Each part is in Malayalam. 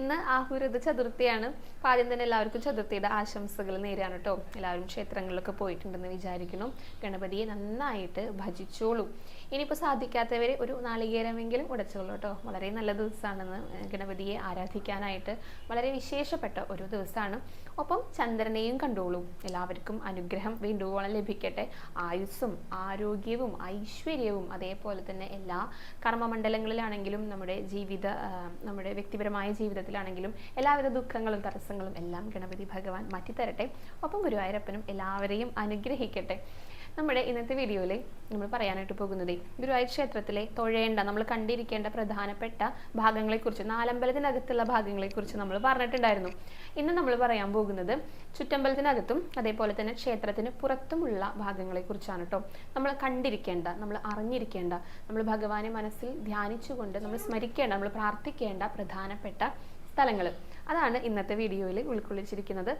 ഇന്ന് ആഹുരത ചതുർത്ഥിയാണ്. അപ്പം ആദ്യം തന്നെ എല്ലാവർക്കും ചതുർത്ഥിയുടെ ആശംസകൾ നേരാണ് കേട്ടോ. എല്ലാവരും ക്ഷേത്രങ്ങളിലൊക്കെ പോയിട്ടുണ്ടെന്ന് വിചാരിക്കുന്നു. ഗണപതിയെ നന്നായിട്ട് ഭജിച്ചോളൂ. ഇനിയിപ്പോൾ സാധിക്കാത്തവർ ഒരു നാളികേരമെങ്കിലും ഉടച്ചോളൂ കേട്ടോ വളരെ നല്ല ദിവസമാണെന്ന് ഗണപതിയെ ആരാധിക്കാനായിട്ട് വളരെ വിശേഷപ്പെട്ട ഒരു ദിവസമാണ്. ഒപ്പം ചന്ദ്രനെയും കണ്ടോളൂ. എല്ലാവർക്കും അനുഗ്രഹം വേണ്ടുവോളം ലഭിക്കട്ടെ. ആയുസ്സും ആരോഗ്യവും ഐശ്വര്യവും അതേപോലെ തന്നെ എല്ലാ കർമ്മമണ്ഡലങ്ങളിലാണെങ്കിലും നമ്മുടെ ജീവിത നമ്മുടെ വ്യക്തിപരമായ ജീവിതത്തിലാണെങ്കിലും എല്ലാവിധ ദുഃഖങ്ങളും തടസ്സങ്ങളും എല്ലാം ഗണപതി ഭഗവാൻ മാറ്റിത്തരട്ടെ. ഒപ്പം ഗുരുവായൂരപ്പനും എല്ലാവരെയും അനുഗ്രഹിക്കട്ടെ. നമ്മുടെ ഇന്നത്തെ വീഡിയോയിൽ നമ്മൾ പറയാനായിട്ട് പോകുന്നത് ഗുരുവായൂർ ക്ഷേത്രത്തിലെ തൊഴേണ്ട നമ്മൾ കണ്ടിരിക്കേണ്ട പ്രധാനപ്പെട്ട ഭാഗങ്ങളെക്കുറിച്ച് നാലമ്പലത്തിനകത്തുള്ള ഭാഗങ്ങളെക്കുറിച്ച് നമ്മൾ പറഞ്ഞിട്ടുണ്ടായിരുന്നു. ഇന്ന് നമ്മൾ പറയാൻ പോകുന്നത് ചുറ്റമ്പലത്തിനകത്തും അതേപോലെ തന്നെ ക്ഷേത്രത്തിന് പുറത്തുമുള്ള ഭാഗങ്ങളെക്കുറിച്ചാണ് കേട്ടോ നമ്മൾ കണ്ടിരിക്കേണ്ട നമ്മൾ അറിഞ്ഞിരിക്കേണ്ട നമ്മൾ ഭഗവാനെ മനസ്സിൽ ധ്യാനിച്ചുകൊണ്ട് നമ്മൾ സ്മരിക്കേണ്ട നമ്മൾ പ്രാർത്ഥിക്കേണ്ട പ്രധാനപ്പെട്ട സ്ഥലങ്ങൾ അതാണ് ഇന്നത്തെ വീഡിയോയിൽ ഉൾക്കൊള്ളിച്ചിരിക്കുന്നത്.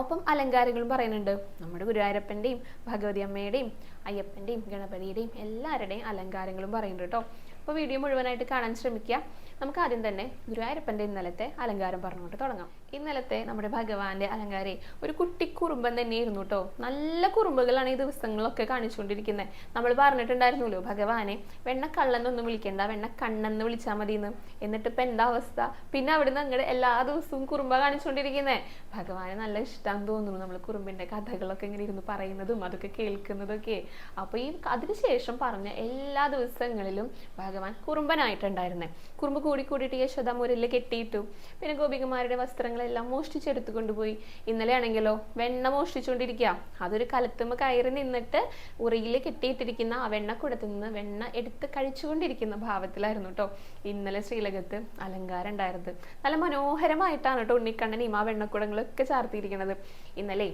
ഒപ്പം അലങ്കാരങ്ങളും പറയുന്നുണ്ട്. നമ്മുടെ ഗുരുവായൂരപ്പന്റെയും ഭഗവതി അമ്മയുടെയും അയ്യപ്പന്റെയും ഗണപതിയുടെയും എല്ലാവരുടെയും അലങ്കാരങ്ങളും പറയുന്നുണ്ട് കേട്ടോ അപ്പോൾ വീഡിയോ മുഴുവനായിട്ട് കാണാൻ ശ്രമിക്കുക നമുക്ക് ആദ്യം തന്നെ ഗുരുവായൂരപ്പന്റെ ഇന്നലത്തെ അലങ്കാരം പറഞ്ഞുകൊണ്ട് തുടങ്ങാം. ഇന്നലത്തെ നമ്മുടെ ഭഗവാന്റെ അലങ്കാരെ ഒരു കുട്ടി കുറുമ്പൻ തന്നെയായിരുന്നു കേട്ടോ. നല്ല കുറുമ്പുകളാണ് ഈ ദിവസങ്ങളൊക്കെ കാണിച്ചുകൊണ്ടിരിക്കുന്നത് നമ്മൾ പറഞ്ഞിട്ടുണ്ടായിരുന്നല്ലോ ഭഗവാനെ വെണ്ണ കള്ളെന്നൊന്നും വിളിക്കേണ്ട വെണ്ണ കണ്ണെന്ന് വിളിച്ചാൽ മതി എന്ന് എന്നിട്ട് ഇപ്പം എന്താ അവസ്ഥ? പിന്നെ അവിടുന്ന് അങ്ങോട്ട് എല്ലാ ദിവസവും കുറുമ്പ കാണിച്ചുകൊണ്ടിരിക്കുന്നത് ഭഗവാനെ നല്ല ഇഷ്ടം തോന്നുന്നു നമ്മൾ കുറുമ്പിന്റെ കഥകളൊക്കെ ഇങ്ങനെ ഇരുന്ന് പറയുന്നതും അതൊക്കെ കേൾക്കുന്നതൊക്കെ. അപ്പൊ ഈ അതിനുശേഷം പറഞ്ഞ എല്ലാ ദിവസങ്ങളിലും ഭഗവാൻ കുറുമ്പനായിട്ടുണ്ടായിരുന്നേ. കുറുമ്പ് കൂടി കൂടിയിട്ട് യശോദ മുരലിൽ കെട്ടിയിട്ടു. പിന്നെ ഗോപികമാരുടെ വസ്ത്രങ്ങളെല്ലാം മോഷ്ടിച്ചെടുത്തു കൊണ്ടുപോയി ഇന്നലെ ആണെങ്കിലോ വെണ്ണ മോഷ്ടിച്ചുകൊണ്ടിരിക്കുക അതൊരു കലത്തുമ്മ കയറി നിന്നിട്ട് ഉറിയിൽ കെട്ടിയിട്ടിരിക്കുന്ന ആ വെണ്ണക്കുടത്തു നിന്ന് വെണ്ണ എടുത്ത് കഴിച്ചുകൊണ്ടിരിക്കുന്ന ഭാവത്തിലായിരുന്നു കേട്ടോ ഇന്നലെ ശ്രീലകത്ത് അലങ്കാരം ഉണ്ടായിരുന്നത് നല്ല മനോഹരമായിട്ടാണ് കേട്ടോ ഉണ്ണിക്കണ്ണനെയും ആ വെണ്ണക്കുടങ്ങളൊക്കെ ചാർത്തിയിരിക്കുന്നത്. ഇന്നലെ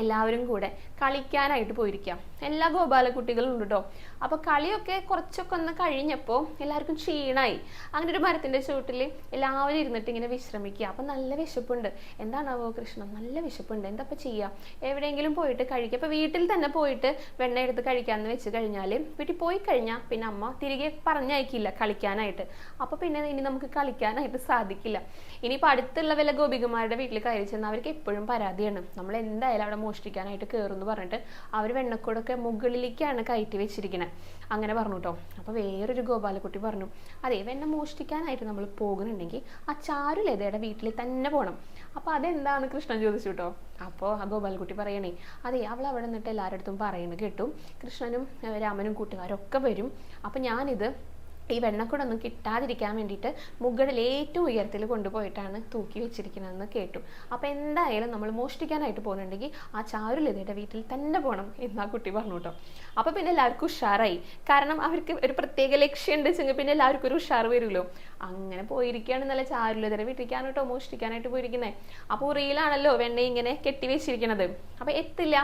എല്ലാവരും കൂടെ കളിക്കാനായിട്ട് പോയിരിക്കാം. എല്ലാ ഗോപാലക്കുട്ടികളും ഉണ്ട് കേട്ടോ അപ്പൊ കളിയൊക്കെ കുറച്ചൊക്കെ ഒന്ന് കഴിഞ്ഞപ്പോൾ എല്ലാവർക്കും ക്ഷീണായി. അങ്ങനെ ഒരു മരത്തിന്റെ ചുവട്ടിൽ എല്ലാവരും ഇരുന്നിട്ട് ഇങ്ങനെ വിശ്രമിക്കുക. അപ്പൊ നല്ല വിശപ്പുണ്ട്. എന്താണാവോ കൃഷ്ണ? നല്ല വിശപ്പുണ്ട്. എന്താ ഇപ്പൊ ചെയ്യാ? എവിടെയെങ്കിലും പോയിട്ട് കഴിക്കുക അപ്പൊ വീട്ടിൽ തന്നെ പോയിട്ട് വെണ്ണ എടുത്ത് കഴിക്കാമെന്ന് വെച്ച് കഴിഞ്ഞാൽ വീട്ടിൽ പോയി കഴിഞ്ഞാൽ പിന്നെ അമ്മ തിരികെ പറഞ്ഞയക്കില്ല കളിക്കാനായിട്ട്. അപ്പോൾ പിന്നെ ഇനി നമുക്ക് കളിക്കാനായിട്ട് സാധിക്കില്ല. ഇനിയിപ്പോൾ അടുത്തുള്ള വല്ല ഗോപികുമാരുടെ വീട്ടിൽ കയറി ചെന്നാൽ അവർക്ക് എപ്പോഴും പരാതിയാണ്. നമ്മൾ എന്തായാലും അവിടെ മോഷ്ടിക്കാനായിട്ട് കയറും എന്ന് പറഞ്ഞിട്ട് അവർ വെണ്ണക്കൂടൊക്കെ മുകളിലേക്കാണ് കയറ്റി വെച്ചിരിക്കുന്നത് അങ്ങനെ പറഞ്ഞു കേട്ടോ അപ്പോൾ വേറൊരു ഗോപാലക്കുട്ടി പറഞ്ഞു അതെ വെണ്ണ മോഷ്ടിക്കാനായിട്ട് നമ്മൾ പോകുന്നുണ്ടെങ്കിൽ ആ ചാരുലതയുടെ വീട്ടിൽ തന്നെ പോകണം അപ്പോൾ അതെന്താണ് കൃഷ്ണൻ ചോദിച്ചു കേട്ടോ അപ്പോൾ ആ ഗോപാലക്കുട്ടി പറയണേ അതെ അവൾ അവിടെ നിന്നിട്ട് എല്ലാവരുടെ അടുത്തും കേട്ടു. കൃഷ്ണനും രാമനും രാമനും കൂട്ടുകാരൊക്കെ വരും. അപ്പോൾ ഞാനിത് ഈ വെണ്ണക്കുടൊന്നും കിട്ടാതിരിക്കാൻ വേണ്ടിയിട്ട് മുകളിൽ ഏറ്റവും ഉയരത്തിൽ കൊണ്ടുപോയിട്ടാണ് തൂക്കി വെച്ചിരിക്കുന്നതെന്ന് കേട്ടു. അപ്പോൾ എന്തായാലും നമ്മൾ മോഷ്ടിക്കാനായിട്ട് പോകുന്നുണ്ടെങ്കിൽ ആ ചാരുലതയുടെ വീട്ടിൽ തന്നെ പോകണം എന്ന് ആ കുട്ടി പറഞ്ഞു കേട്ടോ. അപ്പോൾ പിന്നെ എല്ലാവർക്കും ഉഷാറായി. കാരണം അവർക്ക് ഒരു പ്രത്യേക ലക്ഷ്യം ഉണ്ട് വെച്ചെങ്കിൽ പിന്നെ എല്ലാവർക്കും ഒരു ഉഷാർ വരുമല്ലോ. അങ്ങനെ പോയിരിക്കുകയാണ് നല്ല ചാരുലതയുടെ വീട്ടിലേക്കാണ് കേട്ടോ മോഷ്ടിക്കാനായിട്ട് പോയിരിക്കുന്നത് അപ്പോൾ ഉറിയിലാണല്ലോ വെണ്ണ ഇങ്ങനെ കെട്ടി വെച്ചിരിക്കുന്നത്. അപ്പോൾ എത്തില്ല.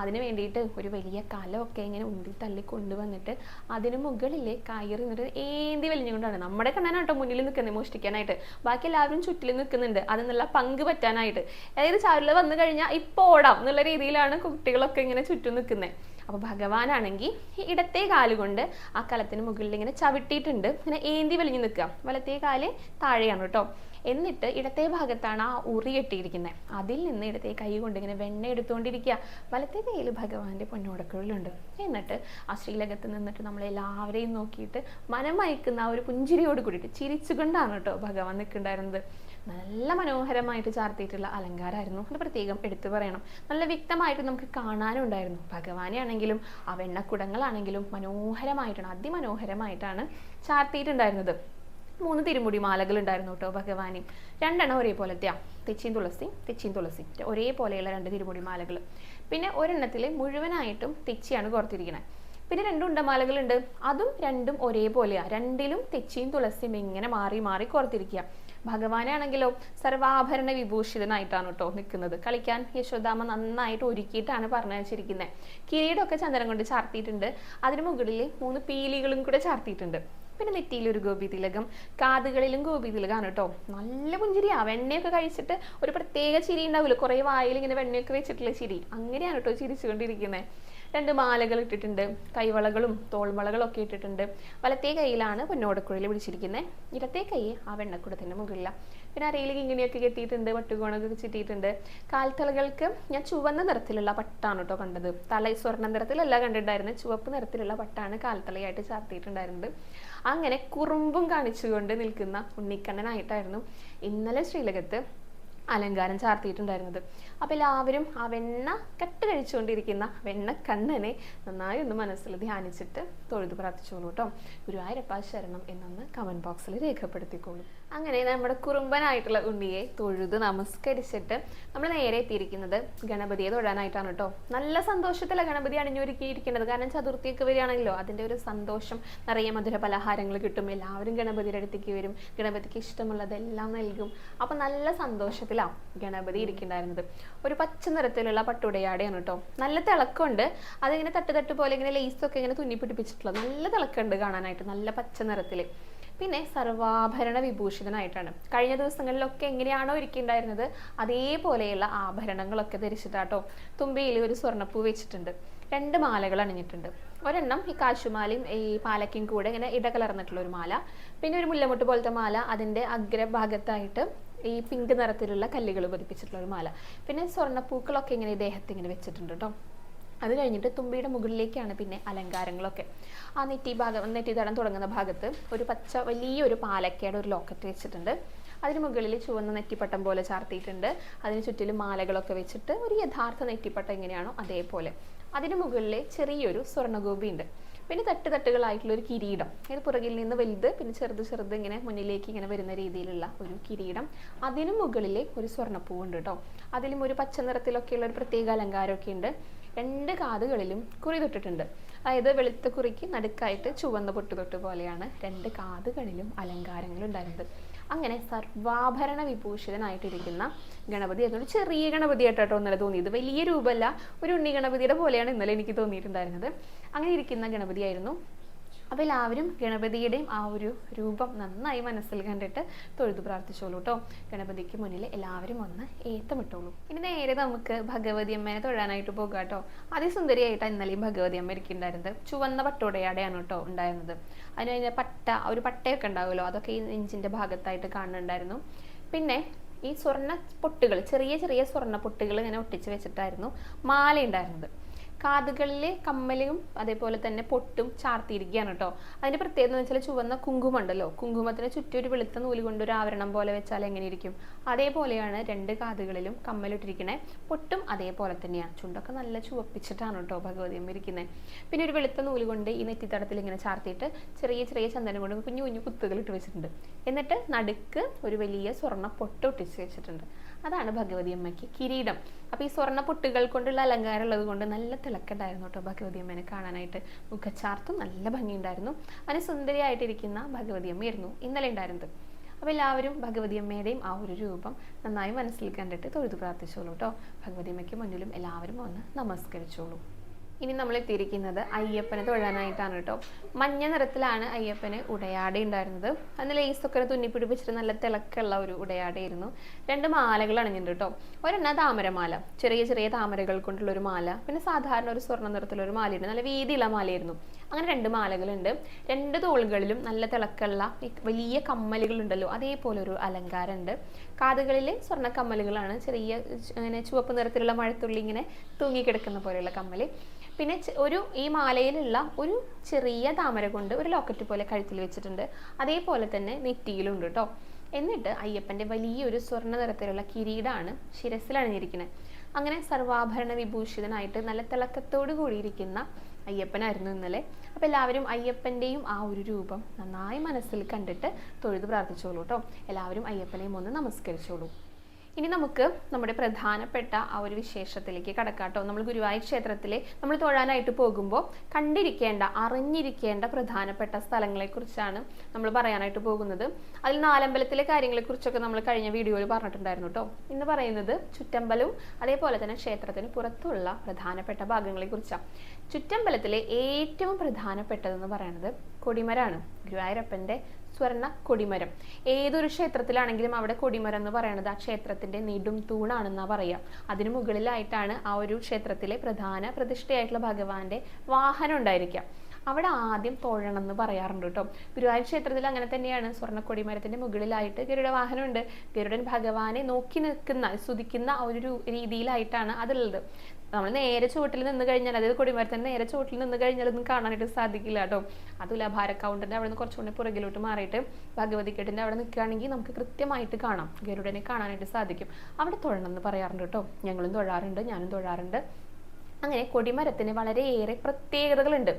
അതിന് വേണ്ടിയിട്ട് ഒരു വലിയ കലമൊക്കെ ഇങ്ങനെ ഉന്തി തള്ളി കൊണ്ടുവന്നിട്ട് അതിന് മുകളിൽ കയറി നിന്നിട്ട് ഏന്തി വലിഞ്ഞുകൊണ്ടാണ് നമ്മുടെ കണ്ണനാട്ടോ മുന്നിൽ നിൽക്കുന്നത് മോഷ്ടിക്കാനായിട്ട് ബാക്കി എല്ലാവരും ചുറ്റിൽ നിൽക്കുന്നുണ്ട്. അത് നല്ല പങ്ക് പറ്റാനായിട്ട്. അതായത് ചാരുല വന്നു കഴിഞ്ഞാൽ ഇപ്പോൾ ഓടാം എന്നുള്ള രീതിയിലാണ് കുട്ടികളൊക്കെ ഇങ്ങനെ ചുറ്റും നിൽക്കുന്നത് അപ്പോൾ ഭഗവാനാണെങ്കിൽ ഈ ഇടത്തെ കാലുകൊണ്ട് ആ കലത്തിന് മുകളിൽ ഇങ്ങനെ ചവിട്ടിയിട്ടുണ്ട്. ഇങ്ങനെ ഏന്തി വലിഞ്ഞു നിൽക്കുക. വലത്തെ കാൽ താഴെയാണ് കേട്ടോ. എന്നിട്ട് ഇടത്തെ ഭാഗത്താണ് ആ ഉറി കെട്ടിയിരിക്കുന്നത് അതിൽ നിന്ന് ഇടത്തെ കൈ കൊണ്ട് ഇങ്ങനെ വെണ്ണ എടുത്തുകൊണ്ടിരിക്കുക. വലത്തെ കയ്യിൽ ഭഗവാന്റെ പൊന്നോടക്കുള്ളുണ്ട് എന്നിട്ട് ആ ശ്രീലകത്ത് നിന്നിട്ട് നമ്മളെല്ലാവരെയും നോക്കിയിട്ട് മനം മയക്കുന്ന ആ ഒരു പുഞ്ചിരിയോട് കൂടിയിട്ട് ചിരിച്ചുകൊണ്ടാണ് കേട്ടോ ഭഗവാൻ നിൽക്കുന്നുണ്ടായിരുന്നത്. നല്ല മനോഹരമായിട്ട് ചാർത്തിയിട്ടുള്ള അലങ്കാരമായിരുന്നു അത് പ്രത്യേകം എടുത്തു പറയണം. നല്ല വ്യക്തമായിട്ട് നമുക്ക് കാണാനുണ്ടായിരുന്നു. ഭഗവാനെ ആണെങ്കിലും ആ വെണ്ണക്കുടങ്ങളാണെങ്കിലും മനോഹരമായിട്ടാണ് അതിമനോഹരമായിട്ടാണ് ചാർത്തിയിട്ടുണ്ടായിരുന്നത്. മൂന്ന് തിരുമുടി മാലകൾ ഉണ്ടായിരുന്നു കേട്ടോ ഭഗവാനി. രണ്ടെണ്ണം ഒരേപോലത്തെയാ. തെച്ചിയും തുളസി തെച്ചിയും തുളസി. ഒരേപോലെയുള്ള രണ്ട് തിരുമുടി മാലകൾ പിന്നെ ഒരെണ്ണത്തിൽ മുഴുവനായിട്ടും തെച്ചിയാണ് കോർത്തിരിക്കുന്നത് പിന്നെ രണ്ടും ഉണ്ടമാലകളുണ്ട്. അതും രണ്ടും ഒരേപോലെയാ. രണ്ടിലും തെച്ചിയും തുളസിയും ഇങ്ങനെ മാറി മാറി കോർത്തിരിക്കുക ഭഗവാനാണെങ്കിലോ സർവാഭരണ വിഭൂഷിതനായിട്ടാണ് കേട്ടോ നിൽക്കുന്നത്. കളിക്കാൻ യശോദാമ നന്നായിട്ട് ഒരുക്കിയിട്ടാണ് പറഞ്ഞയച്ചിരിക്കുന്നത് കിരീടമൊക്കെ ചന്ദനം കൊണ്ട് ചാർത്തിയിട്ടുണ്ട്. അതിന് മുകളിൽ മൂന്ന് പീലികളും കൂടെ ചാർത്തിയിട്ടുണ്ട്. പിന്നെ നെറ്റിയിൽ ഒരു ഗോപി തിലകം കാതുകളിലും ഗോപി തിലകമാണ് കേട്ടോ. നല്ല പുഞ്ചിരിയാ വെണ്ണയൊക്കെ കഴിച്ചിട്ട് ഒരു പ്രത്യേക ചിരി ഉണ്ടാവില്ല കുറേ വായിൽ ഇങ്ങനെ വെണ്ണയൊക്കെ വെച്ചിട്ടുള്ള ചിരി. അങ്ങനെയാണ് കേട്ടോ ചിരിച്ചുകൊണ്ടിരിക്കുന്നത് രണ്ട് മാലകൾ ഇട്ടിട്ടുണ്ട് കൈവളകളും തോൾവളകളും ഒക്കെ ഇട്ടിട്ടുണ്ട്. വലത്തേ കൈയിലാണ് പൊന്നോടക്കുഴൽ പിടിച്ചിരിക്കുന്നത് ഇടത്തേ കൈ ആ വെണ്ണക്കുടത്തിന്റെ മുകളിലാണ് പിന്നെ അരയിലേക്ക് ഇങ്ങനെയൊക്കെ കെട്ടിയിട്ടുണ്ട് പട്ടുകോണൊക്കെ ചുറ്റിയിട്ടുണ്ട് കാൽത്തളകൾക്ക് ഞാൻ ചുവന്ന നിറത്തിലുള്ള പട്ടാണ് കേട്ടോ കണ്ടത്. തല സ്വർണ നിറത്തിലല്ല കണ്ടിട്ടുണ്ടായിരുന്നത് ചുവപ്പ് നിറത്തിലുള്ള പട്ടാണ് കാൽത്തളയായിട്ട് ചാർത്തിയിട്ടുണ്ടായിരുന്നത്. അങ്ങനെ കുറുമ്പും കാണിച്ചുകൊണ്ട് നിൽക്കുന്ന ഉണ്ണിക്കണ്ണനായിട്ടായിരുന്നു ഇന്നലെ ശ്രീലകത്ത് അലങ്കാരം ചാർത്തിയിട്ടുണ്ടായിരുന്നത്. അപ്പോൾ എല്ലാവരും ആ വെണ്ണ കട്ട് കഴിച്ചുകൊണ്ടിരിക്കുന്ന വെണ്ണ കണ്ണനെ നന്നായി ഒന്ന് മനസ്സിൽ ധ്യാനിച്ചിട്ട് തൊഴുത് പ്രാർത്ഥിച്ചോളൂ കേട്ടോ ഗുരുവായൂരപ്പ ശരണം എന്നൊന്ന് കമന്റ് ബോക്സിൽ രേഖപ്പെടുത്തിക്കോളൂ. അങ്ങനെ നമ്മുടെ കുറുമ്പനായിട്ടുള്ള ഉണ്ണിയെ തൊഴുത് നമസ്കരിച്ചിട്ട് നമ്മൾ നേരെ എത്തിയിരിക്കുന്നത് ഗണപതിയെ തൊഴാനായിട്ടാണ് കേട്ടോ നല്ല സന്തോഷത്തിലാണ് ഗണപതി അണിഞ്ഞൊരുക്കിയിരിക്കുന്നത്. കാരണം ചതുർത്ഥിയൊക്കെ വരികയാണല്ലോ. അതിന്റെ ഒരു സന്തോഷം നിറയെ മധുര പലഹാരങ്ങൾ കിട്ടും. എല്ലാവരും ഗണപതിയുടെ അടുത്തേക്ക് വരും. ഗണപതിക്ക് ഇഷ്ടമുള്ളതെല്ലാം നൽകും. അപ്പം നല്ല സന്തോഷത്തിലാണ് ഗണപതി ഇരിക്കുന്നുണ്ടായിരുന്നത്. ഒരു പച്ച നിറത്തിലുള്ള പട്ടുടയാടയാണ് കേട്ടോ. നല്ല തിളക്കമുണ്ട്. അതിങ്ങനെ തട്ട് തട്ട് പോലെ ഇങ്ങനെ ലേസൊക്കെ ഇങ്ങനെ തുന്നി പിടിപ്പിച്ചിട്ടുള്ള നല്ല തിളക്കമുണ്ട് കാണാനായിട്ട് നല്ല പച്ച നിറത്തിൽ പിന്നെ സർവാഭരണ വിഭൂഷിതനായിട്ടാണ്. കഴിഞ്ഞ ദിവസങ്ങളിലൊക്കെ എങ്ങനെയാണോ ഇരിക്കുന്നുണ്ടായിരുന്നത് അതേപോലെയുള്ള ആഭരണങ്ങളൊക്കെ ധരിച്ചിട്ടാട്ടോ തുമ്പിയിൽ ഒരു സ്വർണപ്പൂ വെച്ചിട്ടുണ്ട്. രണ്ട് മാലകൾ അണിഞ്ഞിട്ടുണ്ട്. ഒരെണ്ണം ഈ കാശുമാലയും ഈ പാലക്കും കൂടെ ഇങ്ങനെ ഇടകലർന്നിട്ടുള്ള ഒരു മാല. പിന്നെ ഒരു മുല്ലമുട്ട് പോലത്തെ മാല അതിന്റെ അഗ്രഭാഗത്തായിട്ട് ഈ പിങ്ക് നിറത്തിലുള്ള കല്ലുകൾ പതിപ്പിച്ചിട്ടുള്ള ഒരു മാല. പിന്നെ സ്വർണപ്പൂക്കളൊക്കെ ഇങ്ങനെ ദേഹത്ത് ഇങ്ങനെ വെച്ചിട്ടുണ്ട് കേട്ടോ അത് കഴിഞ്ഞിട്ട് തുമ്പിയുടെ മുകളിലേക്കാണ് പിന്നെ അലങ്കാരങ്ങളൊക്കെ. ആ നെറ്റി ഭാഗം നെറ്റി തടം തുടങ്ങുന്ന ഭാഗത്ത് ഒരു പച്ച വലിയൊരു പാലക്കയുടെ ഒരു ലോക്കറ്റ് വെച്ചിട്ടുണ്ട്. അതിന് മുകളിൽ ചുവന്ന നെറ്റിപ്പട്ടം പോലെ ചാർത്തിയിട്ടുണ്ട്. അതിന് ചുറ്റിലും മാലകളൊക്കെ വെച്ചിട്ട് ഒരു യഥാർത്ഥ നെറ്റിപ്പട്ടം എങ്ങനെയാണോ അതേപോലെ. അതിന് മുകളിൽ ചെറിയൊരു സ്വർണഗോപി ഉണ്ട് പിന്നെ തട്ട് തട്ടുകളായിട്ടുള്ള ഒരു കിരീടം. അതിന് പുറകിൽ നിന്ന് വലുത് പിന്നെ ചെറുത് ചെറുത് ഇങ്ങനെ മുന്നിലേക്ക് ഇങ്ങനെ വരുന്ന രീതിയിലുള്ള ഒരു കിരീടം. അതിനു മുകളിൽ ഒരു സ്വർണപ്പൂവുണ്ട് കേട്ടോ അതിലും ഒരു പച്ച നിറത്തിലൊക്കെയുള്ള ഒരു പ്രത്യേക അലങ്കാരമൊക്കെ ഉണ്ട്. രണ്ട് കാതുകളിലും കുറി തൊട്ടിട്ടുണ്ട്. അതായത് വെളുത്ത കുറിക്ക് നടുക്കായിട്ട് ചുവന്ന പൊട്ടുതൊട്ട് പോലെയാണ് രണ്ട് കാതുകളിലും അലങ്കാരങ്ങൾ ഉണ്ടായിരുന്നത്. അങ്ങനെ സർവാഭരണ വിഭൂഷിതനായിട്ടിരിക്കുന്ന ഗണപതി. അതുകൊണ്ട് ചെറിയ ഗണപതി ആയിട്ടോ ഇന്നലെ തോന്നിയത്. വലിയ രൂപമല്ല ഒരു ഉണ്ണി ഗണപതിയുടെ പോലെയാണ് ഇന്നലെ എനിക്ക് തോന്നിയിട്ടുണ്ടായിരുന്നത്. അങ്ങനെ ഇരിക്കുന്ന ഗണപതിയായിരുന്നു അപ്പോൾ എല്ലാവരും ഗണപതിയുടെയും ആ ഒരു രൂപം നന്നായി മനസ്സിൽ കണ്ടിട്ട് തൊഴുതു പ്രാർത്ഥിച്ചോളൂ കേട്ടോ ഗണപതിക്ക് മുന്നിൽ എല്ലാവരും ഒന്ന് ഏത്തമിട്ടോളൂ. ഇനി നേരെ നമുക്ക് ഭഗവതി അമ്മയെ തൊഴാനായിട്ട് പോകാം കേട്ടോ അതിസുന്ദരിയായിട്ടാണ് ഇന്നലെയും ഭഗവതി അമ്മ ഇരിക്കുന്നുണ്ടായിരുന്നത്. ചുവന്ന പട്ടോടയാടെയാണ് കേട്ടോ ഉണ്ടായിരുന്നത്. അതിന് അതിന്റെ പട്ട ഒരു പട്ടയൊക്കെ ഉണ്ടാവുമല്ലോ അതൊക്കെ ഈ നെഞ്ചിന്റെ ഭാഗത്തായിട്ട് കാണുന്നുണ്ടായിരുന്നു. പിന്നെ ഈ സ്വർണ പൊട്ടുകൾ ചെറിയ ചെറിയ സ്വർണ പൊട്ടുകൾ ഇങ്ങനെ ഒട്ടിച്ച് വെച്ചിട്ടായിരുന്നു മാല ഉണ്ടായിരുന്നത് കാതുകളിൽ കമ്മലും അതേപോലെ തന്നെ പൊട്ടും ചാർത്തിയിരിക്കുകയാണ് കേട്ടോ. അതിന്റെ പ്രത്യേകത എന്ന് വെച്ചാൽ ചുവന്ന കുങ്കുമം ഉണ്ടല്ലോ കുങ്കുമത്തിന് ചുറ്റും ഒരു വെളുത്ത നൂൽ കൊണ്ട് ഒരു ആവരണം പോലെ വെച്ചാൽ എങ്ങനെയിരിക്കും? അതേപോലെയാണ് രണ്ട് കാതുകളിലും കമ്മലിട്ടിരിക്കണേ. പൊട്ടും അതേപോലെ തന്നെയാണ് ചുണ്ടൊക്കെ നല്ല ചുവപ്പിച്ചിട്ടാണ് കേട്ടോ ഭഗവതി ഇരിക്കുന്നത് പിന്നെ ഒരു വെളുത്ത നൂൽ കൊണ്ട് ഈ നെറ്റിത്തടത്തിൽ ഇങ്ങനെ ചാർത്തിയിട്ട് ചെറിയ ചെറിയ ചന്ദനം കൊണ്ട് കുഞ്ഞു കുഞ്ഞു കുത്തുകൾ ഇട്ട് വെച്ചിട്ടുണ്ട്. എന്നിട്ട് നടുക്ക് ഒരു വലിയ സ്വർണ പൊട്ട് ഒട്ടിച്ച് വെച്ചിട്ടുണ്ട്. അതാണ് ഭഗവതി അമ്മയ്ക്ക് കിരീടം. അപ്പോൾ ഈ സ്വർണ പൊട്ടുകൾ കൊണ്ടുള്ള അലങ്കാരം ഉള്ളത് കൊണ്ട് നല്ല തിളക്കുണ്ടായിരുന്നു കേട്ടോ ഭഗവതി അമ്മേനെ കാണാനായിട്ട് മുഖച്ചാർത്തും നല്ല ഭംഗിയുണ്ടായിരുന്നു. അതിന് സുന്ദരിയായിട്ടിരിക്കുന്ന ഭഗവതി അമ്മയായിരുന്നു ഇന്നലെ ഉണ്ടായിരുന്നത്. അപ്പോൾ എല്ലാവരും ഭഗവതി അമ്മയുടെയും ആ ഒരു രൂപം നന്നായി മനസ്സിൽ കണ്ടിട്ട് തൊഴുതു പ്രാർത്ഥിച്ചോളൂ കേട്ടോ. ഭഗവതി അമ്മയ്ക്ക് മുന്നിലും എല്ലാവരും വന്ന് നമസ്കരിച്ചോളൂ. ഇനി നമ്മൾ എത്തിയിരിക്കുന്നത് അയ്യപ്പനെ തൊഴാനായിട്ടാണ് കേട്ടോ. മഞ്ഞ നിറത്തിലാണ് അയ്യപ്പന് ഉടയാട ഉണ്ടായിരുന്നത്. അന്ന് ലേസൊക്കെ തുന്നി പിടിപ്പിച്ചിട്ട് നല്ല തിളക്കുള്ള ഒരു ഉടയാടയായിരുന്നു. രണ്ട് മാലകൾ അണിഞ്ഞിട്ടുണ്ട് കേട്ടോ. ഒരെണ്ണ താമരമാല. ചെറിയ ചെറിയ താമരകൾ കൊണ്ടുള്ള ഒരു മാല. പിന്നെ സാധാരണ ഒരു സ്വർണ നിറത്തിലുള്ള ഒരു മാലയുണ്ട്. നല്ല വീതിയുള്ള മാലയായിരുന്നു. അങ്ങനെ രണ്ട് മാലകളുണ്ട്. രണ്ട് തോളുകളിലും നല്ല തിളക്കമുള്ള വലിയ കമ്മലുകൾ ഉണ്ടല്ലോ അതേപോലെ ഒരു അലങ്കാരം ഉണ്ട് കാതുകളിൽ സ്വർണ കമ്മലുകളാണ്. ചെറിയ ഇങ്ങനെ ചുവപ്പ് നിറത്തിലുള്ള മഴത്തുള്ളി ഇങ്ങനെ തൂങ്ങിക്കിടക്കുന്ന പോലെയുള്ള കമ്മൽ. പിന്നെ ഒരു ഈ മാലയിലുള്ള ഒരു ചെറിയ താമര കൊണ്ട് ഒരു ലോക്കറ്റ് പോലെ കഴുത്തിൽ വെച്ചിട്ടുണ്ട്. അതേപോലെ തന്നെ നെറ്റിയിലുണ്ട് കേട്ടോ എന്നിട്ട് അയ്യപ്പന്റെ വലിയൊരു സ്വർണ നിറത്തിലുള്ള കിരീടമാണ് ശിരസിൽ അണിഞ്ഞിരിക്കുന്നത് അങ്ങനെ സർവാഭരണ വിഭൂഷിതനായിട്ട് നല്ല തിളക്കത്തോടു കൂടിയിരിക്കുന്ന അയ്യപ്പനായിരുന്നു ഇന്നലെ. അപ്പോൾ എല്ലാവരും അയ്യപ്പന്റെയും ആ ഒരു രൂപം നന്നായി മനസ്സിൽ കണ്ടിട്ട് തൊഴുത് പ്രാർത്ഥിച്ചോളൂ കേട്ടോ എല്ലാവരും അയ്യപ്പനെയും ഒന്ന് നമസ്കരിച്ചോളൂ. ഇനി നമുക്ക് നമ്മുടെ പ്രധാനപ്പെട്ട ആ ഒരു വിശേഷത്തിലേക്ക് കടക്കാട്ടോ നമ്മൾ ഗുരുവായൂർ ക്ഷേത്രത്തിൽ നമ്മൾ തൊഴാനായിട്ട് പോകുമ്പോൾ കണ്ടിരിക്കേണ്ട അറിഞ്ഞിരിക്കേണ്ട പ്രധാനപ്പെട്ട സ്ഥലങ്ങളെക്കുറിച്ചാണ് നമ്മൾ പറയാനായിട്ട് പോകുന്നത്. അതിൽ നാലമ്പലത്തിലെ കാര്യങ്ങളെക്കുറിച്ചൊക്കെ നമ്മൾ കഴിഞ്ഞ വീഡിയോയിൽ പറഞ്ഞിട്ടുണ്ടായിരുന്നു കേട്ടോ. ഇന്ന് പറയുന്നത് ചുറ്റമ്പലവും അതേപോലെ തന്നെ ക്ഷേത്രത്തിന് പുറത്തുള്ള പ്രധാനപ്പെട്ട ഭാഗങ്ങളെക്കുറിച്ചാണ് ചുറ്റമ്പലത്തിലെ ഏറ്റവും പ്രധാനപ്പെട്ടതെന്ന് പറയുന്നത് കൊടിമരാണ്. ഗുരുവായൂരപ്പന്റെ സ്വർണ കൊടിമരം ഏതൊരു ക്ഷേത്രത്തിലാണെങ്കിലും അവിടെ കൊടിമരം എന്ന് പറയുന്നത് ആ ക്ഷേത്രത്തിന്റെ നെടും തൂണാണെന്നാ പറയാം അതിനു മുകളിലായിട്ടാണ് ആ ഒരു ക്ഷേത്രത്തിലെ പ്രധാന പ്രതിഷ്ഠയായിട്ടുള്ള ഭഗവാന്റെ വാഹനം ഉണ്ടായിരിക്കുക. അവിടെ ആദ്യം തൊഴണം എന്ന് പറയാറുണ്ട് കേട്ടോ. ഗുരുവായൂർ ക്ഷേത്രത്തിൽ അങ്ങനെ തന്നെയാണ്. സ്വർണ കൊടിമരത്തിന്റെ മുകളിലായിട്ട് ഗരുഡ വാഹനമുണ്ട്. ഗരുഡൻ ഭഗവാനെ നോക്കി നിൽക്കുന്ന സ്തുതിക്കുന്ന ഒരു രീതിയിലായിട്ടാണ് അതുള്ളത് നമ്മൾ നേരെ ചുവട്ടിൽ നിന്ന് കഴിഞ്ഞാൽ അതായത് കൊടിമരത്തിന്റെ നേരെ ചുവട്ടിൽ നിന്ന് കഴിഞ്ഞാൽ ഒന്നും കാണാനായിട്ട് സാധിക്കില്ല കേട്ടോ. അതുമില്ല കൗണ്ടറിന്റെ അവിടെ നിന്ന് കുറച്ചുകൂടി പുറകിലോട്ട് മാറിയിട്ട് ഭഗവതി കെട്ടിന്റെ അവിടെ നിൽക്കുകയാണെങ്കിൽ നമുക്ക് കൃത്യമായിട്ട് കാണാം. ഗരുഡനെ കാണാനായിട്ട് സാധിക്കും. അവിടെ തൊഴണം എന്ന് പറയാറുണ്ട് കേട്ടോ. ഞങ്ങളും തൊഴാറുണ്ട് ഞാനും തൊഴാറുണ്ട്. അങ്ങനെ കൊടിമരത്തിന് വളരെയേറെ പ്രത്യേകതകളുണ്ട്.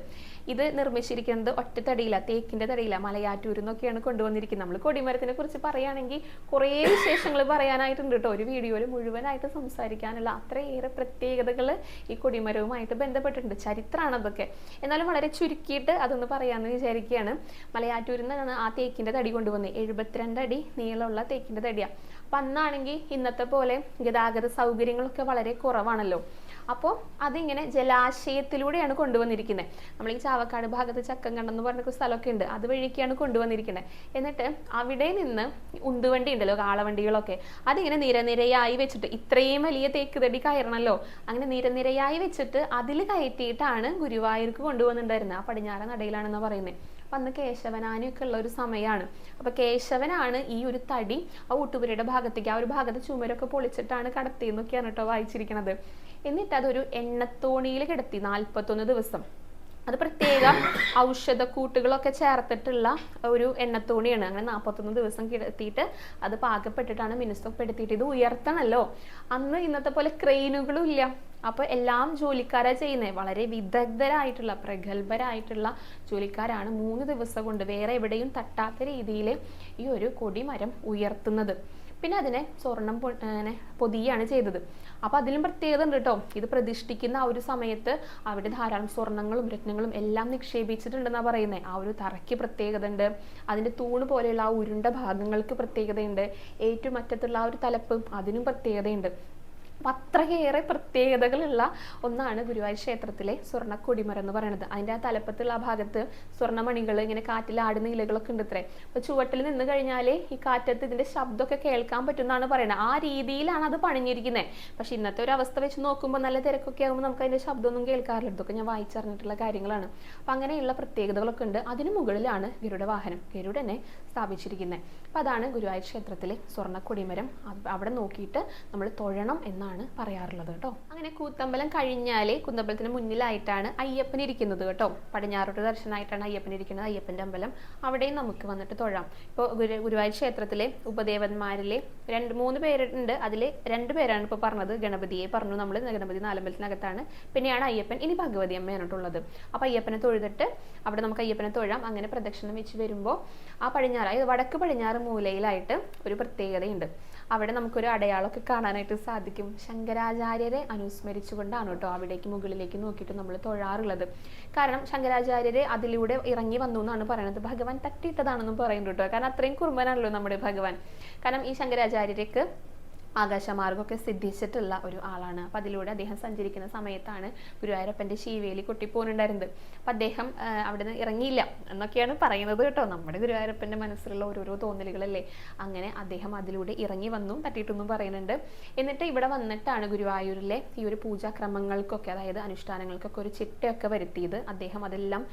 ഇത് നിർമ്മിച്ചിരിക്കുന്നത് ഒറ്റത്തടിയില തേക്കിന്റെ തടിയില മലയാറ്റൂരിൽ നിന്നൊക്കെയാണ് കൊണ്ടുവന്നിരിക്കുന്നത്. നമ്മൾ കൊടിമരത്തിനെ കുറിച്ച് പറയുകയാണെങ്കിൽ കുറേ വിശേഷങ്ങൾ പറയാനായിട്ടുണ്ട് കേട്ടോ ഒരു വീഡിയോയിൽ മുഴുവനായിട്ട് സംസാരിക്കാനുള്ള അത്രയേറെ പ്രത്യേകതകൾ ഈ കൊടിമരവുമായിട്ട് ബന്ധപ്പെട്ടിട്ടുണ്ട്. ചരിത്രമാണ് അതൊക്കെ. എന്നാലും വളരെ ചുരുക്കിയിട്ട് അതൊന്ന് പറയാമെന്ന് വിചാരിക്കുകയാണ് മലയാറ്റൂരിൽ നിന്നാണ് ആ തേക്കിന്റെ തടി കൊണ്ടുവന്നത്. എഴുപത്തിരണ്ട് അടി നീളമുള്ള തേക്കിന്റെ തടിയാണ് അപ്പം അന്നാണെങ്കിൽ ഇന്നത്തെ പോലെ ഗതാഗത സൗകര്യങ്ങളൊക്കെ വളരെ കുറവാണല്ലോ. അപ്പോൾ അതിങ്ങനെ ജലാശയത്തിലൂടെയാണ് കൊണ്ടുവന്നിരിക്കുന്നത് നമ്മൾ ഈ ചാവക്കാട് ഭാഗത്ത് ചക്കം എന്ന് പറഞ്ഞൊരു സ്ഥലമൊക്കെ ഉണ്ട് അതുവഴിക്കാണ് കൊണ്ടുവന്നിരിക്കുന്നത് എന്നിട്ട് അവിടെ നിന്ന് ഉന്തുവണ്ടി ഉണ്ടല്ലോ കാളവണ്ടികളൊക്കെ. അതിങ്ങനെ നിരനിരയായി വെച്ചിട്ട് ഇത്രയും വലിയ തേക്ക് തടി കയറണമല്ലോ അങ്ങനെ നിരനിരയായി വെച്ചിട്ട് അതിൽ കയറ്റിയിട്ടാണ് ഗുരുവായൂർക്ക് കൊണ്ടുവന്നിട്ടുണ്ടായിരുന്നത് ആ പടിഞ്ഞാറ നടയിലാണെന്ന് പറയുന്നത് അപ്പം അന്ന് കേശവനാനൊക്കെ ഉള്ള ഒരു സമയമാണ് അപ്പോൾ കേശവനാണ് ഈ ഒരു തടി ആ ഊട്ടുപുരയുടെ ഭാഗത്തേക്ക് ആ ഒരു ഭാഗത്ത് ചുമരൊക്കെ പൊളിച്ചിട്ടാണ് കടത്തിയെന്നൊക്കെയാണ് കേട്ടോ വായിച്ചിരിക്കുന്നത് എന്നിട്ട് അതൊരു എണ്ണത്തോണിയിൽ കിടത്തി നാൽപ്പത്തൊന്ന് ദിവസം. അത് പ്രത്യേകം ഔഷധക്കൂട്ടുകളൊക്കെ ചേർത്തിട്ടുള്ള ഒരു എണ്ണത്തോണിയാണ്. അങ്ങനെ നാൽപ്പത്തൊന്ന് ദിവസം കിടത്തിയിട്ട് അത് പാകപ്പെട്ടിട്ടാണ് മിനുസപ്പെടുത്തിയിട്ട്. ഇത് ഉയർത്തണല്ലോ. അന്ന് ഇന്നത്തെ പോലെ ക്രെയിനുകളും ഇല്ല. അപ്പോൾ എല്ലാം ജോലിക്കാരാ ചെയ്യുന്നത് വളരെ വിദഗ്ധരായിട്ടുള്ള പ്രഗത്ഭരായിട്ടുള്ള ജോലിക്കാരാണ് മൂന്ന് ദിവസം കൊണ്ട് വേറെ എവിടെയും തട്ടാത്ത രീതിയിൽ ഈ ഒരു കൊടിമരം ഉയർത്തുന്നത്. പിന്നെ അതിനെ സ്വർണം പൊ- പൊതിയാണ് ചെയ്തത്. അപ്പോൾ അതിലും പ്രത്യേകത ഉണ്ട് കേട്ടോ ഇത് പ്രതിഷ്ഠിക്കുന്ന ആ ഒരു സമയത്ത് അവിടെ ധാരാളം സ്വർണങ്ങളും രത്നങ്ങളും എല്ലാം നിക്ഷേപിച്ചിട്ടുണ്ടെന്നാണ് പറയുന്നത് ആ ഒരു തറയ്ക്ക് പ്രത്യേകത ഉണ്ട്. അതിന്റെ തൂണ് പോലെയുള്ള ആ ഉരുണ്ട ഭാഗങ്ങൾക്ക് പ്രത്യേകതയുണ്ട്. ഏറ്റവും അറ്റത്തുള്ള ആ ഒരു തലപ്പ് അതിനും പ്രത്യേകതയുണ്ട്. അത്രയേറെ പ്രത്യേകതകളുള്ള ഒന്നാണ് ഗുരുവായൂർ ക്ഷേത്രത്തിലെ സ്വർണ എന്ന് പറയുന്നത്. അതിന്റെ ആ തലപ്പത്തുള്ള ആ ഭാഗത്ത് സ്വർണമണികൾ ഇങ്ങനെ കാറ്റിൽ ആടുന്ന ഇലകളൊക്കെ ഉണ്ട് ഇത്രേ അപ്പോൾ ചുവട്ടിൽ നിന്ന് കഴിഞ്ഞാൽ ഈ കാറ്റത്ത് ഇതിന്റെ ശബ്ദമൊക്കെ കേൾക്കാൻ പറ്റുമെന്നാണ് പറയുന്നത് ആ രീതിയിലാണ് അത് പണിഞ്ഞിരിക്കുന്നത് പക്ഷെ ഇന്നത്തെ ഒരു അവസ്ഥ വെച്ച് നോക്കുമ്പോൾ നല്ല തിരക്കൊക്കെ ആകുമ്പോൾ നമുക്ക് അതിന്റെ ശബ്ദമൊന്നും കേൾക്കാറില്ല. ഇതൊക്കെ ഞാൻ വായിച്ചറിഞ്ഞിട്ടുള്ള കാര്യങ്ങളാണ്. അപ്പം അങ്ങനെയുള്ള പ്രത്യേകതകളൊക്കെ ഉണ്ട്. അതിന് മുകളിലാണ് ഗരുഡ വാഹനം ഗരുഡനെ സ്ഥാപിച്ചിരിക്കുന്നത് അപ്പം അതാണ് ഗുരുവായൂർ ക്ഷേത്രത്തിലെ സ്വർണ കൊടിമരം അവിടെ നോക്കിയിട്ട് നമ്മൾ തൊഴണം എന്നാണ് പറയാറുള്ളത് കേട്ടോ. അങ്ങനെ കൂത്തമ്പലം കഴിഞ്ഞാൽ കുന്തമ്പലത്തിന് മുന്നിലായിട്ടാണ് അയ്യപ്പൻ ഇരിക്കുന്നത് കേട്ടോ. പടിഞ്ഞാറോട്ട് ദർശനമായിട്ടാണ് അയ്യപ്പൻ ഇരിക്കുന്നത് അയ്യപ്പന്റെ അമ്പലം. അവിടെയും നമുക്ക് വന്നിട്ട് തൊഴാം. ഇപ്പോൾ ഗുരു ഗുരുവായൂർ ക്ഷേത്രത്തിലെ ഉപദേവന്മാരിലെ രണ്ട് മൂന്ന് പേരുണ്ട്. അതിൽ രണ്ട് പേരാണ് ഇപ്പോൾ പറഞ്ഞത്. ഗണപതിയെ പറഞ്ഞു. നമ്മൾ ഗണപതി നാലമ്പലത്തിനകത്താണ് പിന്നെയാണ് അയ്യപ്പൻ ഇനി ഭഗവതി അമ്മയാണിട്ടുള്ളത് അപ്പോൾ അയ്യപ്പനെ തൊഴുതിട്ട് അവിടെ നമുക്ക് അയ്യപ്പനെ തൊഴാം. അങ്ങനെ പ്രദക്ഷിണം വെച്ച് വരുമ്പോൾ ആ പടിഞ്ഞാറ് അതായത് വടക്ക് പടിഞ്ഞാറ് മൂലയിലായിട്ട് ഒരു പ്രത്യേകതയുണ്ട്. അവിടെ നമുക്കൊരു അടയാളമൊക്കെ കാണാനായിട്ട് സാധിക്കും. ശങ്കരാചാര്യരെ അനുസ്മരിച്ചുകൊണ്ടാണ് കേട്ടോ അവിടേക്ക് മുകളിലേക്ക് നോക്കിയിട്ട് നമ്മൾ തൊഴാറുള്ളത്. കാരണം ശങ്കരാചാര്യരെ അതിലൂടെ ഇറങ്ങി വന്നു എന്നാണ് പറയുന്നത്. ഭഗവാൻ തട്ടിയിട്ടതാണെന്നും പറയുന്നുണ്ട് കേട്ടോ. കാരണം അത്രയും കുറുമ്പനാണല്ലോ നമ്മുടെ ഭഗവാൻ. കാരണം ഈ ശങ്കരാചാര്യർക്ക് ആകാശമാർഗമൊക്കെ സിദ്ധിച്ചിട്ടുള്ള ഒരു ആളാണ്. അപ്പം അതിലൂടെ അദ്ദേഹം സഞ്ചരിക്കുന്ന സമയത്താണ് ഗുരുവായൂരപ്പന്റെ ശീവേലി കൊട്ടിപ്പോകുന്നുണ്ടായിരുന്നത്. അപ്പം അദ്ദേഹം അവിടെ നിന്ന് ഇറങ്ങിയില്ല എന്നൊക്കെയാണ് പറയുന്നത് കേട്ടോ. നമ്മുടെ ഗുരുവായൂരപ്പന്റെ മനസ്സിലുള്ള ഓരോരോ തോന്നലുകളല്ലേ. അങ്ങനെ അദ്ദേഹം അതിലൂടെ ഇറങ്ങി വന്നു തട്ടിയിട്ടൊന്നും പറയുന്നുണ്ട്. എന്നിട്ട് ഇവിടെ വന്നിട്ടാണ് ഗുരുവായൂരിലെ ഈ ഒരു പൂജാക്രമങ്ങൾക്കൊക്കെ അതായത് അനുഷ്ഠാനങ്ങൾക്കൊക്കെ ഒരു ചിട്ടയൊക്കെ വരുത്തിയത്. അദ്ദേഹം അതെല്ലാം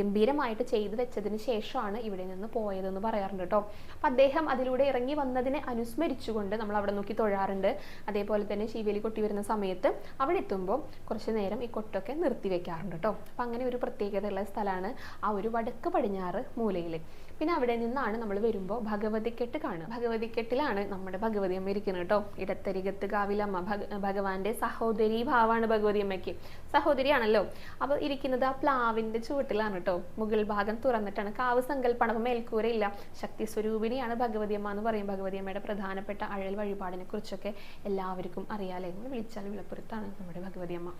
ഗംഭീരമായിട്ട് ചെയ്തു വെച്ചതിന് ശേഷമാണ് ഇവിടെ നിന്ന് പോയതെന്ന് പറയാറുണ്ട് കേട്ടോ. അപ്പം അദ്ദേഹം അതിലൂടെ ഇറങ്ങി വന്നതിനെ അനുസ്മരിച്ചുകൊണ്ട് നമ്മൾ അവിടെ നോക്കി തൊഴാറുണ്ട്. അതേപോലെ തന്നെ ശീവേലി കൊട്ടി വരുന്ന സമയത്ത് അവിടെ എത്തുമ്പോൾ കുറച്ച് നേരം ഈ കൊട്ടൊക്കെ നിർത്തി വെക്കാറുണ്ട് കേട്ടോ അപ്പം അങ്ങനെ ഒരു പ്രത്യേകതയുള്ള സ്ഥലമാണ് ആ ഒരു വടക്ക് പടിഞ്ഞാറ് മൂലയിൽ പിന്നെ അവിടെ നിന്നാണ് നമ്മൾ വരുമ്പോൾ ഭഗവതിക്കെട്ട് കാണുക. ഭഗവതിക്കെട്ടിലാണ് നമ്മുടെ ഭഗവതി അമ്മ ഇരിക്കുന്നത് കേട്ടോ. ഇടത്തരികത്ത് കാവിലമ്മ ഭഗ ഭഗവാന്റെ സഹോദരി ഭാവമാണ് ഭഗവതി അമ്മയ്ക്ക്. സഹോദരിയാണല്ലോ. അപ്പോൾ ഇരിക്കുന്നത് ആ പ്ലാവിന്റെ ചുവട്ടിലാണ് കേട്ടോ. മുകൾ ഭാഗം തുറന്നിട്ടാണ്. കാവ് സങ്കല്പണ മേൽക്കൂരയില്ല. ശക്തി സ്വരൂപിണിയാണ് ഭഗവതി അമ്മ എന്ന് പറയും. ഭഗവതി അമ്മയുടെ പ്രധാനപ്പെട്ട അഴൽ വഴിപാടിനെ കുറിച്ചൊക്കെ എല്ലാവർക്കും അറിയാലേ. വിളിച്ചാൽ വിളപ്പുറത്താണ് നമ്മുടെ ഭഗവതി അമ്മ.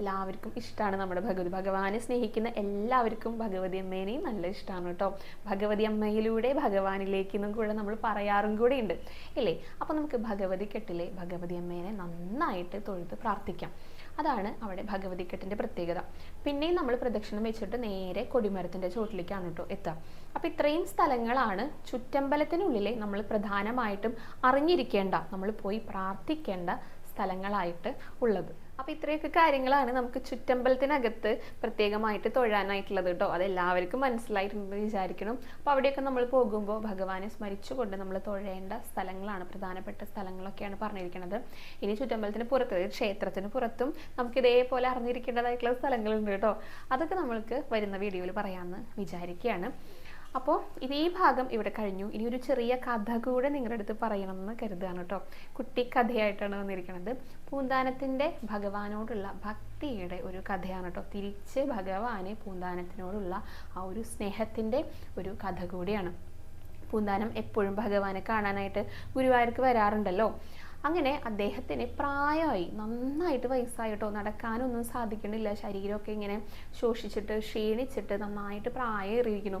എല്ലാവർക്കും ഇഷ്ടമാണ് നമ്മുടെ ഭഗവതി. ഭഗവാനെ സ്നേഹിക്കുന്ന എല്ലാവർക്കും ഭഗവതി അമ്മേനെയും നല്ല ഇഷ്ടമാണ് കേട്ടോ. ഭഗവതി അമ്മയിലൂടെ ഭഗവാനിലേക്ക് കൂടെ നമ്മൾ പറയാറും കൂടെ ഉണ്ട് ഇല്ലേ? അപ്പോൾ നമുക്ക് ഭഗവതി കെട്ടിലെ ഭഗവതി അമ്മേനെ നന്നായിട്ട് തൊഴുത് പ്രാർത്ഥിക്കാം. അതാണ് അവിടെ ഭഗവതി കെട്ടിന്റെ പ്രത്യേകത. പിന്നെയും നമ്മൾ പ്രദക്ഷിണം വെച്ചിട്ട് നേരെ കൊടിമരത്തിന്റെ ചോട്ടിലേക്കാണ് കേട്ടോ എത്തുക. അപ്പോൾ ഇത്രയും സ്ഥലങ്ങളാണ് ചുറ്റമ്പലത്തിനുള്ളിലെ നമ്മൾ പ്രധാനമായിട്ടും അറിഞ്ഞിരിക്കേണ്ട നമ്മൾ പോയി പ്രാർത്ഥിക്കേണ്ട സ്ഥലങ്ങളായിട്ട് ഉള്ളത്. അപ്പോൾ ഇത്രയൊക്കെ കാര്യങ്ങളാണ് നമുക്ക് ചുറ്റമ്പലത്തിനകത്ത് പ്രത്യേകമായിട്ട് തൊഴാനായിട്ടുള്ളത് കേട്ടോ അത് എല്ലാവർക്കും മനസ്സിലായിട്ടുണ്ടെന്ന് വിചാരിക്കണം അപ്പോൾ അവിടെയൊക്കെ നമ്മൾ പോകുമ്പോൾ ഭഗവാനെ സ്മരിച്ചുകൊണ്ട് നമ്മൾ തൊഴേണ്ട സ്ഥലങ്ങളാണ് പ്രധാനപ്പെട്ട സ്ഥലങ്ങളൊക്കെയാണ് പറഞ്ഞിരിക്കുന്നത്. ഇനി ചുറ്റമ്പലത്തിന് പുറത്ത് ക്ഷേത്രത്തിന് പുറത്തും നമുക്ക് ഇതേപോലെ അറിഞ്ഞിരിക്കേണ്ടതായിട്ടുള്ള സ്ഥലങ്ങളുണ്ട് കേട്ടോ അതൊക്കെ നമ്മൾക്ക് വരുന്ന വീഡിയോയിൽ പറയാമെന്ന് വിചാരിക്കുകയാണ്. അപ്പോൾ ഇതേ ഭാഗം ഇവിടെ കഴിഞ്ഞു. ഇനി ഒരു ചെറിയ കഥ കൂടെ നിങ്ങളുടെ അടുത്ത് പറയണമെന്ന് കരുതുകയാണ് കേട്ടോ. കുട്ടി കഥയായിട്ടാണ് വന്നിരിക്കുന്നത്. പൂന്താനത്തിന്റെ ഭഗവാനോടുള്ള ഭക്തിയുടെ ഒരു കഥയാണ് കേട്ടോ. തിരിച്ച് ഭഗവാനെ പൂന്താനത്തിനോടുള്ള ആ ഒരു സ്നേഹത്തിന്റെ ഒരു കഥ കൂടിയാണ്. പൂന്താനം എപ്പോഴും ഭഗവാനെ കാണാനായിട്ട് ഗുരുവായൂർക്ക് വരാറുണ്ടല്ലോ. അങ്ങനെ അദ്ദേഹത്തിന് പ്രായമായി നന്നായിട്ട് വയസ്സായിട്ടോ നടക്കാനൊന്നും സാധിക്കണില്ല. ശരീരമൊക്കെ ഇങ്ങനെ ശോഷിച്ചിട്ട് ക്ഷീണിച്ചിട്ട് നന്നായിട്ട് പ്രായമേറിയിരിക്കുന്നു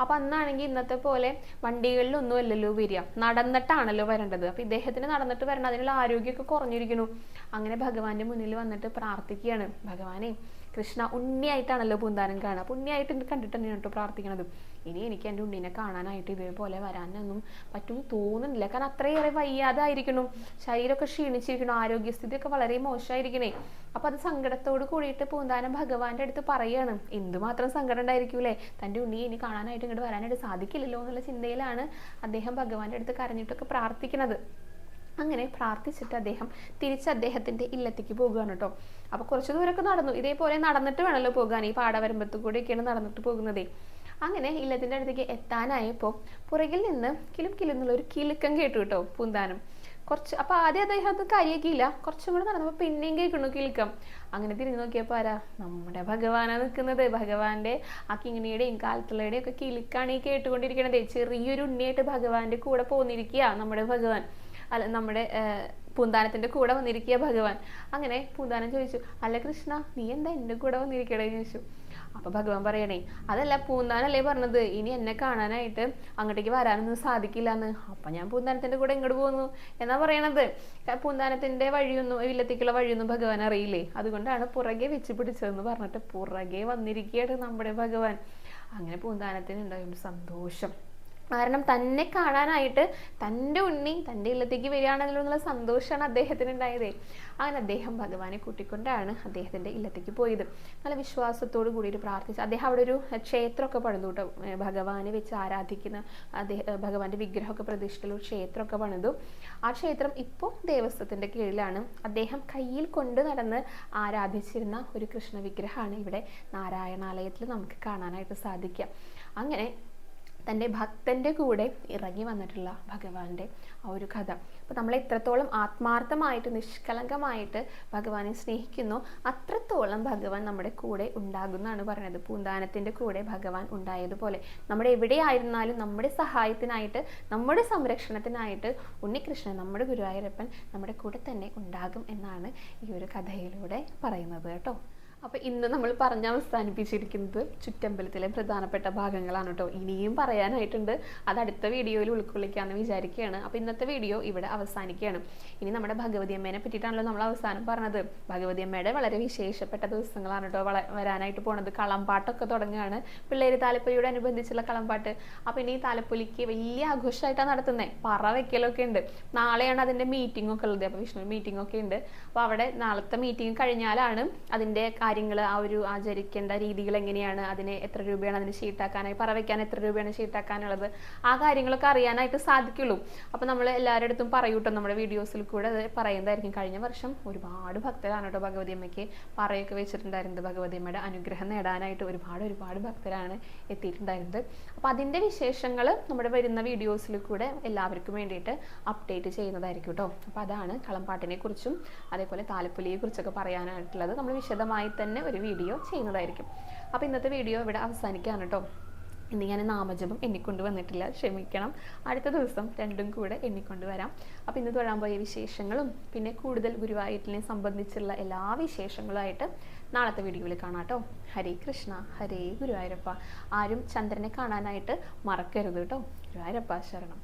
അപ്പം അന്നാണെങ്കിൽ ഇന്നത്തെ പോലെ വണ്ടികളിലൊന്നും അല്ലല്ലോ വരിക. നടന്നിട്ടാണല്ലോ വരേണ്ടത്. അപ്പോൾ ഇദ്ദേഹത്തിന് നടന്നിട്ട് വരണം. അതിനുള്ള ആരോഗ്യമൊക്കെ കുറഞ്ഞിരിക്കുന്നു. അങ്ങനെ ഭഗവാന്റെ മുന്നിൽ വന്നിട്ട് പ്രാർത്ഥിക്കുകയാണ്. ഭഗവാനെ കൃഷ്ണ ഉണ്ണിയായിട്ടാണല്ലോ പൂന്താനം കാണുക. അപ്പൊ ഉണ്ണിയായിട്ട് കണ്ടിട്ട് കേട്ടോ പ്രാർത്ഥിക്കണത്? ഇനി എനിക്ക് എന്റെ ഉണ്ണിനെ കാണാനായിട്ട് ഇതേപോലെ വരാനൊന്നും പറ്റും തോന്നുന്നില്ല. കാരണം അത്രയേറെ വയ്യാതായിരിക്കണം. ശരീരമൊക്കെ ക്ഷീണിച്ചിരിക്കണം. ആരോഗ്യസ്ഥിതിയൊക്കെ വളരെ മോശമായിരിക്കണേ. അപ്പം അത് സങ്കടത്തോട് കൂടിയിട്ട് പൂന്താനം ഭഗവാന്റെ അടുത്ത് പറയാണ്. എന്തുമാത്രം സങ്കടം ഉണ്ടായിരിക്കൂലേ? തന്റെ ഉണ്ണി ഇനി കാണാനായിട്ട് ഇങ്ങോട്ട് വരാനായിട്ട് സാധിക്കില്ലല്ലോ എന്നുള്ള ചിന്തയിലാണ് അദ്ദേഹം ഭഗവാന്റെ അടുത്ത് കരഞ്ഞിട്ടൊക്കെ പ്രാർത്ഥിക്കുന്നത് അങ്ങനെ പ്രാർത്ഥിച്ചിട്ട് അദ്ദേഹം തിരിച്ച് അദ്ദേഹത്തിന്റെ ഇല്ലത്തേക്ക് പോകുകയാണ് കേട്ടോ. അപ്പോൾ കുറച്ച് ദൂരമൊക്കെ നടന്നു. ഇതേപോലെ നടന്നിട്ട് വേണമല്ലോ പോകാൻ. ഈ പാടവരമ്പത്ത് കൂടെയൊക്കെയാണ് നടന്നിട്ട് പോകുന്നതേ. അങ്ങനെ ഇല്ലത്തിന്റെ അടുത്തേക്ക് എത്താനായപ്പോൾ പുറകിൽ നിന്ന് കിലും കിലും എന്നുള്ള ഒരു കിലുക്കം കേട്ടു കേട്ടോ പൂന്താനം. കുറച്ച് അപ്പോൾ ആദ്യം അദ്ദേഹം അത് കാര്യമാക്കിയില്ല കുറച്ചും കൂടെ നടന്നപ്പോൾ പിന്നെയും കേൾക്കണു കിലുക്കം. അങ്ങനെ തിരിഞ്ഞു നോക്കിയപ്പോൾ ആരാ? നമ്മുടെ ഭഗവാനാണ് നിൽക്കുന്നത്. ഭഗവാന്റെ ആ കിങ്ങിണിയുടെയും കാലത്തുള്ളയുടെയും ഒക്കെ കിലുക്കാണ് ഈ കേട്ടുകൊണ്ടിരിക്കണത്. ചെറിയൊരു ഉണ്ണിയായിട്ട് ഭഗവാന്റെ കൂടെ പോന്നിരിക്കുക നമ്മുടെ ഭഗവാൻ. അല്ല നമ്മുടെ പൂന്താനത്തിന്റെ കൂടെ വന്നിരിക്കുക ഭഗവാൻ. അങ്ങനെ പൂന്താനം ചോദിച്ചു അല്ല കൃഷ്ണ നീ എന്താ എന്റെ കൂടെ വന്നിരിക്കണേ ചോദിച്ചു. അപ്പൊ ഭഗവാൻ പറയണേ അതല്ല പൂന്താനല്ലേ പറഞ്ഞത്? ഇനി എന്നെ കാണാനായിട്ട് അങ്ങോട്ടേക്ക് വരാനൊന്നും സാധിക്കില്ല എന്ന് അപ്പൊ ഞാൻ പൂന്താനത്തിന്റെ കൂടെ ഇങ്ങോട്ട് പോകുന്നു എന്നാ പറയണത്. പൂന്താനത്തിന്റെ വഴിയൊന്നും വില്ലത്തേക്കുള്ള വഴിയൊന്നും ഭഗവാൻ അറിയില്ലേ? അതുകൊണ്ടാണ് പുറകെ വെച്ച് പിടിച്ചതെന്ന് പറഞ്ഞിട്ട് പുറകെ വന്നിരിക്കുകയാണ് നമ്മുടെ ഭഗവാൻ. അങ്ങനെ പൂന്താനത്തിന് ഉണ്ടായ സന്തോഷം. കാരണം തന്നെ കാണാനായിട്ട് തന്റെ ഉണ്ണി തന്റെ ഇല്ലത്തേക്ക് എന്നുള്ള സന്തോഷമാണ് അദ്ദേഹത്തിന് ഉണ്ടായത് അങ്ങനെ അദ്ദേഹം ഭഗവാനെ കൂട്ടിക്കൊണ്ടാണ് അദ്ദേഹത്തിന്റെ ഇല്ലത്തേക്ക് പോയത്. നല്ല വിശ്വാസത്തോട് കൂടിയിട്ട് പ്രാർത്ഥിച്ചു അദ്ദേഹം അവിടെ ഒരു ക്ഷേത്രമൊക്കെ പണിതു കേട്ടോ. ഭഗവാനെ വെച്ച് ആരാധിക്കുന്ന അദ്ദേഹം ഭഗവാന്റെ വിഗ്രഹമൊക്കെ പ്രതിഷ്ഠിച്ചുള്ള ഒരു ക്ഷേത്രമൊക്കെ പണിതു. ആ ക്ഷേത്രം ഇപ്പോൾ ദേവസ്വത്തിന്റെ കീഴിലാണ്. അദ്ദേഹം കയ്യിൽ കൊണ്ട് നടന്ന് ആരാധിച്ചിരുന്ന ഒരു കൃഷ്ണ വിഗ്രഹമാണ് ഇവിടെ നാരായണാലയത്തിൽ നമുക്ക് കാണാനായിട്ട് സാധിക്കുക. അങ്ങനെ തന്റെ ഭക്തന്റെ കൂടെ ഇറങ്ങി വന്നിട്ടുള്ള ഭഗവാന്റെ ആ ഒരു കഥ. അപ്പോൾ നമ്മൾ എത്രത്തോളം ആത്മാർത്ഥമായിട്ട് നിഷ്കളങ്കമായിട്ട് ഭഗവാനെ സ്നേഹിക്കുന്നു അത്രത്തോളം ഭഗവാൻ നമ്മുടെ കൂടെ ഉണ്ടാകുന്നതാണ് പറയുന്നത്. പൂന്താനത്തിന്റെ കൂടെ ഭഗവാൻ ഉണ്ടായതുപോലെ. നമ്മുടെ എവിടെയായിരുന്നാലും നമ്മുടെ സഹായത്തിനായിട്ട് നമ്മുടെ സംരക്ഷണത്തിനായിട്ട് ഉണ്ണികൃഷ്ണൻ നമ്മുടെ ഗുരുവായൂരപ്പൻ നമ്മുടെ കൂടെ തന്നെ ഉണ്ടാകും എന്നാണ് ഈ ഒരു കഥയിലൂടെ പറയുന്നത് കേട്ടോ. അപ്പോൾ ഇന്ന് നമ്മൾ പറഞ്ഞ അവസാനിപ്പിച്ചിരിക്കുന്നത് ചുറ്റമ്പലത്തിലെ പ്രധാനപ്പെട്ട ഭാഗങ്ങളാണ് കേട്ടോ. ഇനിയും പറയാനായിട്ടുണ്ട്. അത് അടുത്ത വീഡിയോയിൽ ഉൾക്കൊള്ളിക്കാമെന്ന് വിചാരിക്കുകയാണ്. അപ്പോൾ ഇന്നത്തെ വീഡിയോ ഇവിടെ അവസാനിക്കുകയാണ്. ഇനി നമ്മുടെ ഭഗവതി അമ്മേനെ പറ്റിയിട്ടാണല്ലോ നമ്മൾ അവസാനം പറഞ്ഞത്. ഭഗവതി അമ്മയുടെ വളരെ വിശേഷപ്പെട്ട ദിവസങ്ങളാണ് കേട്ടോ വരാനായിട്ട് പോണത്. കളമ്പാട്ടൊക്കെ തുടങ്ങുകയാണ്. പിള്ളേര് താലപ്പൊലിയോട് അനുബന്ധിച്ചുള്ള കളമ്പാട്ട് അപ്പോൾ ഇനി താലപ്പൊലിക്ക് വലിയ ആഘോഷമായിട്ടാണ് നടത്തുന്നത് പറ വെക്കലൊക്കെ ഉണ്ട്. നാളെയാണ് അതിന്റെ മീറ്റിംഗ് ഒക്കെ ഉള്ളത്. അപ്പോൾ വിഷ്ണു മീറ്റിംഗ് ഒക്കെ ഉണ്ട്. അപ്പോൾ അവിടെ നാളത്തെ മീറ്റിംഗ് കഴിഞ്ഞാലാണ് അതിന്റെ കാര്യങ്ങൾ ആ ഒരു ആചരിക്കേണ്ട രീതികൾ എങ്ങനെയാണ് അതിന് എത്ര രൂപയാണ് അതിന് ഷീട്ടാക്കാനായി പറവയ്ക്കാൻ എത്ര രൂപയാണ് ഷീട്ടാക്കാനുള്ളത് ആ കാര്യങ്ങളൊക്കെ അറിയാനായിട്ട് സാധിക്കുള്ളൂ. അപ്പോൾ നമ്മൾ എല്ലാവരുടെ അടുത്തും പറയൂട്ടോ നമ്മുടെ വീഡിയോസിൽ കൂടെ അത് പറയുന്നതായിരിക്കും. കഴിഞ്ഞ വർഷം ഒരുപാട് ഭക്തരാണ് കേട്ടോ ഭഗവതി അമ്മയ്ക്ക് പറയൊക്കെ വെച്ചിട്ടുണ്ടായിരുന്നത്. ഭഗവതി അമ്മയുടെ അനുഗ്രഹം നേടാനായിട്ട് ഒരുപാട് ഒരുപാട് ഭക്തരാണ് എത്തിയിട്ടുണ്ടായിരുന്നത്. അപ്പോൾ അതിന്റെ വിശേഷങ്ങൾ നമ്മുടെ വരുന്ന വീഡിയോസിൽ കൂടെ എല്ലാവർക്കും വേണ്ടിയിട്ട് അപ്ഡേറ്റ് ചെയ്യുന്നതായിരിക്കും കേട്ടോ അപ്പോൾ അതാണ് കളംപാട്ടിനെ കുറിച്ചും അതേപോലെ താലപ്പൊലിയെ കുറിച്ചൊക്കെ പറയാനായിട്ടുള്ളത്. നമ്മൾ വിശദമായി തന്നെ ഒരു വീഡിയോ ചെയ്യുന്നതായിരിക്കും. അപ്പോൾ ഇന്നത്തെ വീഡിയോ ഇവിടെ അവസാനിക്കുകയാണ് കേട്ടോ ഇന്ന് ഞാൻ നാമജപം എണ്ണിക്കൊണ്ട് വന്നിട്ടില്ല. ക്ഷമിക്കണം. അടുത്ത ദിവസം രണ്ടും കൂടെ എണ്ണിക്കൊണ്ട് വരാം. അപ്പോൾ ഇന്ന് തൊഴാൻ പോയ വിശേഷങ്ങളും പിന്നെ കൂടുതൽ ഗുരുവായൂരിനെ സംബന്ധിച്ചുള്ള എല്ലാ വിശേഷങ്ങളുമായിട്ട് നാളത്തെ വീഡിയോയിൽ കാണാം കേട്ടോ ഹരേ കൃഷ്ണ ഹരേ ഗുരുവായൂരപ്പ. ആരും ചന്ദ്രനെ കാണാനായിട്ട് മറക്കരുത് കേട്ടോ ഗുരുവായൂരപ്പ ശരണം.